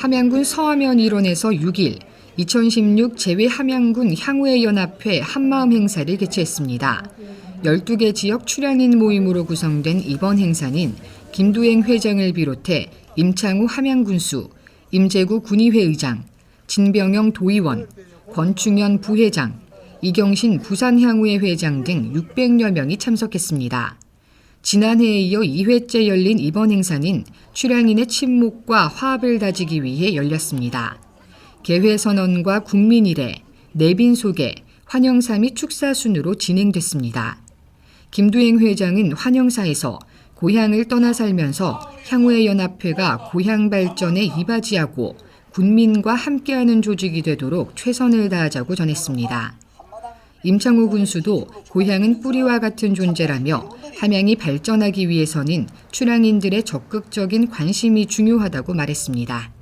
함양군 서하면 일원에서 6일 2016 제외 함양군 향후의 연합회 한마음 행사를 개최했습니다. 12개 지역 출연인 모임으로 구성된 이번 행사는 김두행 회장을 비롯해 임창우 함양군수, 임재구 군의회 의장, 진병영 도의원, 권충현 부회장, 이경신 부산향후회 회장 등 600여 명이 참석했습니다. 지난해에 이어 2회째 열린 이번 행사는 출향인의 친목과 화합을 다지기 위해 열렸습니다. 개회 선언과 국민일회, 내빈 소개, 환영사 및 축사 순으로 진행됐습니다. 김두행 회장은 환영사에서 고향을 떠나 살면서 향후의 연합회가 고향 발전에 이바지하고 군민과 함께하는 조직이 되도록 최선을 다하자고 전했습니다. 임창호 군수도 고향은 뿌리와 같은 존재라며 함양이 발전하기 위해서는 출향인들의 적극적인 관심이 중요하다고 말했습니다.